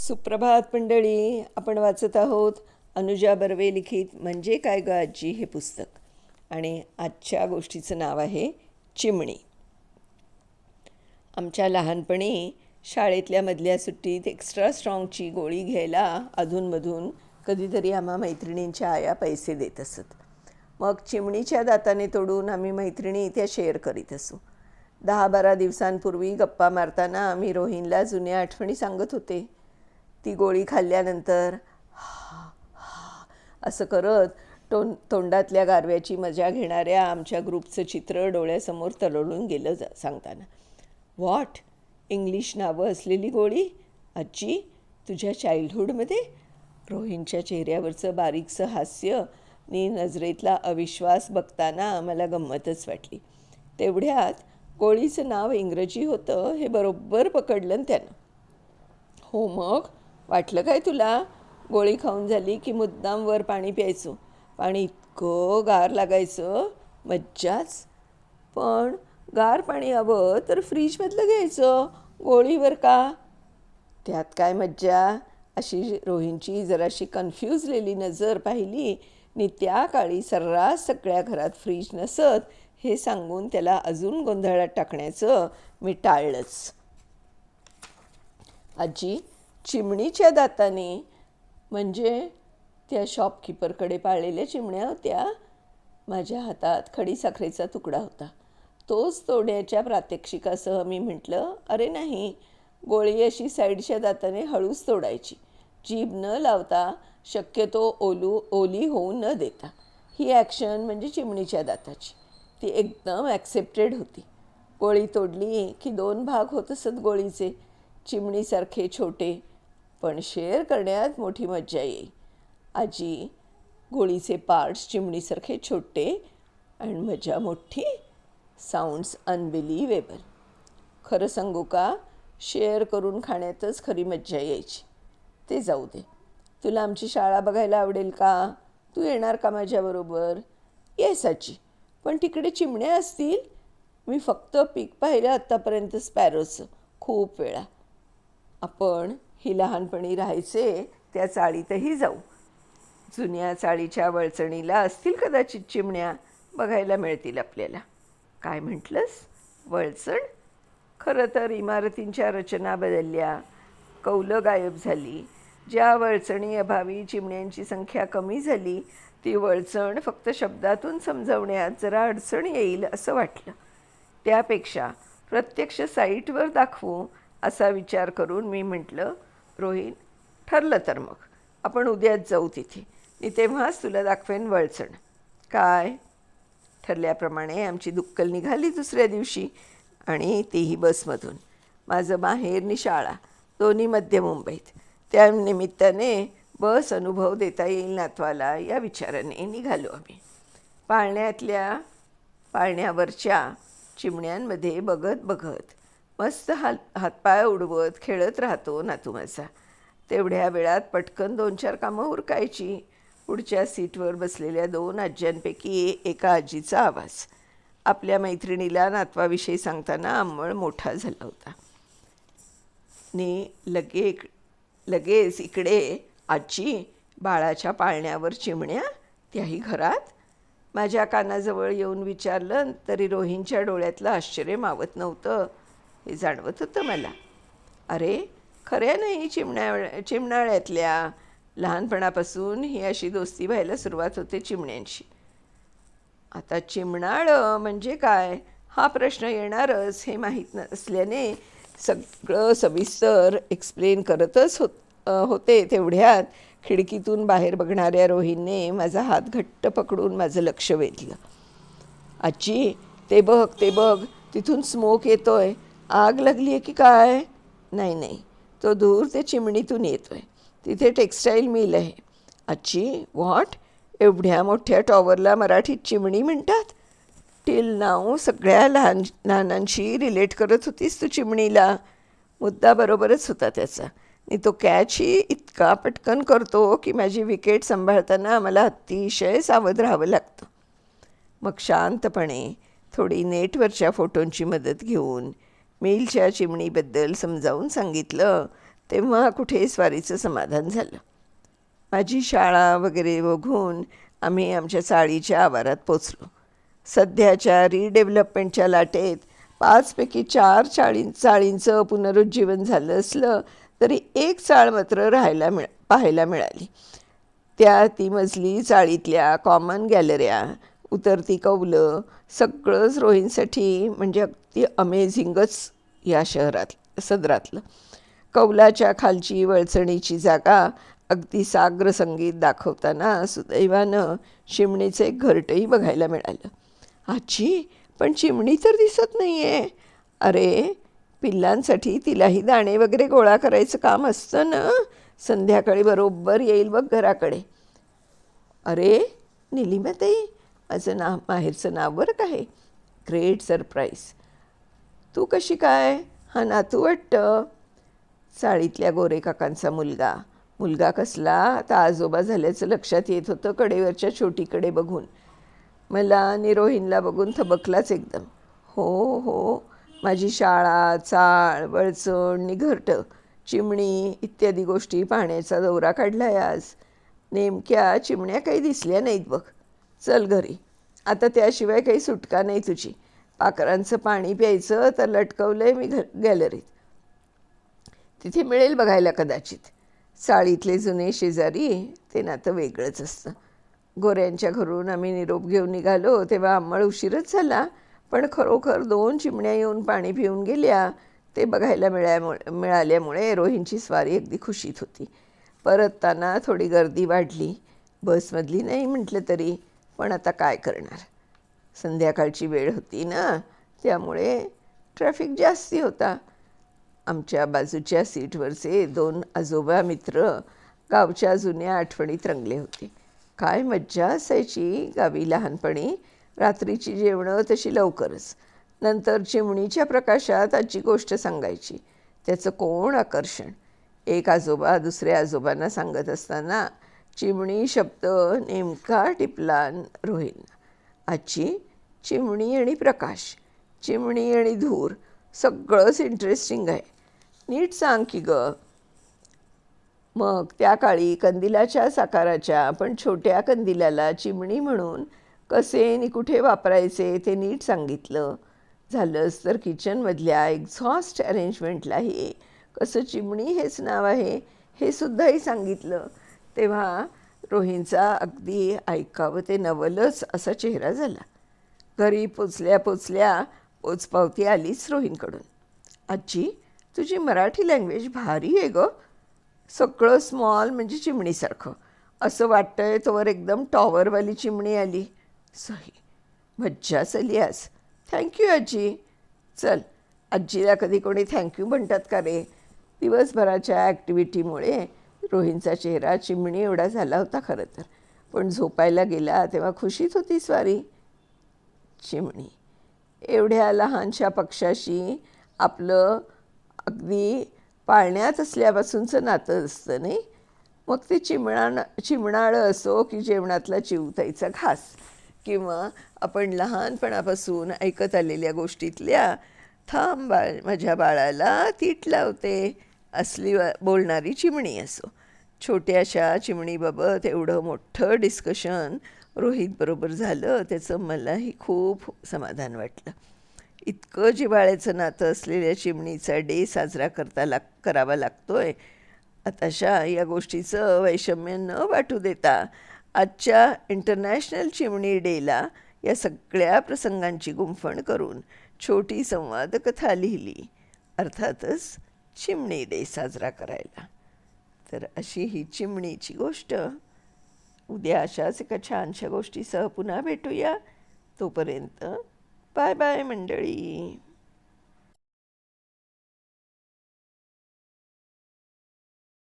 सुप्रभात मंडळी आपण वाचत आहोत अनुजा बर्वे लिखित म्हणजे काय ग आजी हे पुस्तक? आणि आजच्या गोष्टीचं नाव आहे चिमणी. आमच्या लहानपणी शाळेतल्या मधल्या सुट्टीत एक्स्ट्रा स्ट्रॉंगची गोळी घ्यायला अधूनमधून कधीतरी आम्हा मैत्रिणींच्या आया पैसे देत असत. मग चिमणीच्या दाताने तोडून आम्ही मैत्रिणी त्या शेअर करीत असू. दहा बारा दिवसांपूर्वी गप्पा मारताना आम्ही रोहिनला जुन्या आठवणी सांगत होते. ती गोळी खाल्ल्यानंतर हा हा असं करत तोंड तोंडातल्या गारव्याची मजा घेणाऱ्या आमच्या ग्रुपचं चित्र डोळ्यासमोर तरळून गेलं जा सांगताना. व्हॉट इंग्लिश नावं असलेली गोळी? आजी तुझ्या चाइल्डहूडमध्ये रोहिणच्या चेहऱ्यावरचं बारीकसं हास्य नी नजरेतला अविश्वास बघताना मला गंमतच वाटली. तेवढ्यात गोळीचं नाव इंग्रजी होतं हे बरोबर पकडलं त्यानं. हो मग? वाटलं काय तुला? गोळी खाऊन झाली की मुद्दाम वर पाणी प्यायचो. पाणी इतकं गार लागायचं मज्जाच. पण गार पाणी हवं तर फ्रीजमधलं घ्यायचं. गोळीवर का? त्यात काय मज्जा? अशी रोहींची जराशी कन्फ्युजलेली नजर पाहिली. नि त्या काळी सर्रास सगळ्या घरात फ्रीज नसत हे सांगून त्याला अजून गोंधळात टाकण्याचं मी टाळलंच आजी चिमणीच्या दाताने म्हणजे त्या शॉपकीपरकडे पाळलेल्या चिमण्या होत्या माझ्या हातात खडीसाखरेचा तुकडा होता. तोच तोडण्याच्या प्रात्यक्षिकासह मी म्हटलं अरे नाही गोळी अशी साईडच्या दाताने हळूच तोडायची. जीभ न लावता शक्यतो ओलू ओली होऊ न देता. ही ॲक्शन म्हणजे चिमणीच्या दाताची. ती एकदम ॲक्सेप्टेड होती. गोळी तोडली की दोन भाग होत असत गोळीचे. चिमणीसारखे छोटे पण शेअर करण्यात मोठी मज्जा येई आजी गोळीचे पार्ट्स चिमणीसारखे छोटे आणि मजा मोठी. साऊंड्स अनबिलिवेबल खरं सांगू का? शेअर करून खाण्यातच खरी मज्जा यायची. ते जाऊ दे. तुला आमची शाळा बघायला आवडेल का? तू येणार का माझ्याबरोबर येस आजी. पण तिकडे चिमण्या असतील. मी फक्त पीक पाहिलं आत्तापर्यंत स्पॅरोचं खूप वेळा. आपण ही लहानपणी राहायचे त्या चाळीतही जाऊ. जुन्या चाळीच्या वळचणीला असतील कदाचित चिमण्या बघायला मिळतील आपल्याला. काय म्हटलंस? वळचण? खरं तर इमारतींच्या रचना बदलल्या कौलं गायब झाली. ज्या वळचणी अभावी चिमण्यांची संख्या कमी झाली ती वळचण फक्त शब्दातून समजवण्यात जरा अडचण येईल असं वाटलं. त्यापेक्षा प्रत्यक्ष साईटवर दाखवू असा विचार करून मी म्हटलं रोहिण. ठरलं तर मग. आपण उद्याच जाऊ तिथे. मी तेव्हाच तुला दाखवेन वळचण. काय? ठरल्याप्रमाणे आमची दुक्कल निघाली दुसऱ्या दिवशी आणि तीही बसमधून. माझं माहेर शाळा दोन्ही मध्य मुंबईत. त्या निमित्ताने बस अनुभव देता येईल नातवाला या विचाराने निघालो आम्ही. पाळण्यातल्या पाळण्यावरच्या चिमण्यांमध्ये बघत बघत मस्त हात हातपाय उडवत खेळत राहतो नातू माझा. तेवढ्या वेळात पटकन दोन चार कामं उरकायची. पुढच्या सीटवर बसलेल्या दोन आज्यांपैकी एका आजीचा आवाज. आपल्या मैत्रिणीला नातवाविषयी सांगताना अंमळ मोठा झाला होता. ने लगे लगेच इकडे आजी बाळाच्या पाळण्यावर चिमण्या त्याही घरात? माझ्या कानाजवळ येऊन विचारलं तरी रोहींच्या डोळ्यातलं आश्चर्य मावत नव्हतं. हे जाणवत होतं मला. अरे खऱ्या नाही चिमण्या चिमणाळ्यातल्या लहानपणापासून ही अशी दोस्ती व्हायला सुरुवात होते चिमण्यांशी. आता चिमणाळं म्हणजे काय? हा प्रश्न येणारच हे माहीत नसल्याने सगळं सविस्तर एक्सप्लेन करतच होत होते तेवढ्यात खिडकीतून बाहेर बघणाऱ्या रोहीने माझा हात घट्ट पकडून माझं लक्ष वेधलं. आजी ते बघ ते बघ तिथून स्मोक येतोय. आग लागली आहे की काय? नाही नाही. तो दूर ते चिमणीतून येतो आहे तिथे टेक्स्टाईल मिल आहे. आजी व्हॉट एवढ्या मोठ्या टॉवरला मराठीत चिमणी म्हणतात? टिल नाव सगळ्या लहान लहानांशी रिलेट करत होतीस तू चिमणीला. मुद्दा बरोबरच होता त्याचा. आणि तो कॅचही इतका पटकन करतो की माझी विकेट सांभाळताना मला अतिशय सावध राहावं लागतं. मग शांतपणे थोडी नेटवरच्या फोटोंची मदत घेऊन मिलच्या चिमणीबद्दल समजावून सांगितलं तेव्हा कुठे स्वारीचं समाधान झालं. माझी शाळा वगैरे बघून आम्ही आमच्या चाळीच्या आवारात पोचलो. सध्याच्या रिडेव्हलपमेंटच्या लाटेत पाचपैकी चार चाळी चाळींचं पुनरुज्जीवन झालं असलं तरी एक चाळ मात्र राहायला मिळ पाहायला मिळाली. त्या ती मजली चाळीतल्या कॉमन गॅलऱ्या उतरती कौलं सगळंच रोहींसाठी म्हणजे अगदी अमेझिंगच या शहरात सदरातलं. कौलाच्या खालची वळचणीची जागा अगदी साग्र संगीत दाखवताना सुदैवानं चिमणीचं एक घरटंही बघायला मिळालं. आजी पण चिमणी तर दिसत नाही आहे अरे पिल्लांसाठी तिलाही दाणे वगैरे गोळा करायचं काम असतं ना? संध्याकाळी बरोबर येईल बघ घराकडे. अरे निलिमाताई माझं नाव माहेरचं नाव बरं का आहे ग्रेट सरप्राईज तू कशी काय? हा नातू वाटतं. चाळीतल्या गोरेकाकांचा मुलगा. मुलगा कसला? आता आजोबा झाल्याचं लक्षात येत होतं कडेवरच्या छोटीकडे बघून. मला निरोहीनला बघून थबकलाच एकदम. हो हो. माझी शाळा चाळ वळचण निघरटं चिमणी इत्यादी गोष्टी पाहण्याचा दौरा काढलाय आज. नेमक्या चिमण्या काही दिसल्या नाहीत बघ. चल घरी. आता त्याशिवाय काही सुटका नाही तुझी. पाखरांचं पाणी प्यायचं तर लटकवलं आहे मी घ गॅलरीत. तिथे मिळेल बघायला कदाचित. चाळीतले जुने शेजारी ते नातं वेगळंच असतं. गोऱ्यांच्या घरून आम्ही निरोप घेऊन निघालो तेव्हा आंबळ उशीरच झाला. पण खरोखर दोन चिमण्या येऊन पाणी पिऊन गेल्या. ते बघायला मिळाल्यामुळे मिळाल्यामुळे रोहींची स्वारी अगदी खुशीत होती. परतताना थोडी गर्दी वाढली. बसमधली नाही म्हटलं तरी. पण आता काय करणार? संध्याकाळची वेळ होती ना त्यामुळे ट्रॅफिक जास्ती होता. आमच्या बाजूच्या सीटवरचे दोन आजोबा मित्र गावच्या जुन्या आठवणीत रंगले होते. काय मज्जा असायची गावी लहानपणी. रात्रीची जेवणं तशी लवकरच. नंतर चिमणीच्या प्रकाशात आजची गोष्ट सांगायची. त्याचं कोण आकर्षण? एक आजोबा दुसऱ्या आजोबांना सांगत असताना चिमणी शब्द नेमका टिपला रोहिन आजी चिमणी आणि प्रकाश चिमणी आणि धूर सगळंच इंटरेस्टिंग आहे. नीट सांग की ग. मग त्या काळी कंदिलाच्या साकाराच्या पण छोट्या कंदिलाला चिमणी म्हणून कसे आणि कुठे वापरायचे ते नीट सांगितलं. झालंच तर किचनमधल्या एक्झॉस्ट अरेंजमेंटलाही कसं चिमणी हेच नाव आहे हे सुद्धाही सांगितलं. तेव्हा रोहींचा अगदी ऐकावं ते नवलच असा चेहरा झाला. घरी पोचल्या पोचल्या पोचपावती आलीच रोहींकडून आजी तुझी मराठी लँग्वेज भारी आहे गं. सगळं स्मॉल म्हणजे चिमणीसारखं. असं वाटतंय तोवर एकदम टॉवरवाली चिमणी आली. सही. मज्जाच आली आज. थँक्यू आजी चल आजीला कधी कोणी थँक्यू म्हणतात का रे? दिवसभराच्या ॲक्टिव्हिटीमुळे रोहिणचा चेहरा चिमणी एवढा झाला होता खरं तर. पण झोपायला गेला तेव्हा खुशीत होती स्वारी. चिमणी एवढ्या लहानशा पक्षाशी आपलं अगदी पाळण्यात असल्यापासूनचं नातं असतं नाही? मग ते चिमणा चिमणाळं असो की जेवणातला चिवताईचा घास किंवा आपण लहानपणापासून ऐकत आलेल्या गोष्टीतल्या थांब बाळ माझ्या बाळाला तीट लावते. असली बोलणारी चिमणी असो. छोट्याशा चिमणीबाबत एवढं मोठं डिस्कशन रोहितबरोबर झालं त्याचं मलाही खूप समाधान वाटलं. इतकं जिव्हाळ्याचं नातं असलेल्या चिमणीचा डे साजरा करता लाग करावा लागतोय. आताशा या गोष्टीचं वैषम्य न वाटू देता आजच्या इंटरनॅशनल चिमणी डेला या सगळ्या प्रसंगांची गुंफण करून छोटी संवाद कथा लिहिली. अर्थातच चिमणी डे साजरा करायला. तर अशी ही चिमणीची गोष्ट. उद्या अशाच एका छानशा गोष्टीसह पुन्हा भेटूया. तोपर्यंत बाय बाय मंडळी.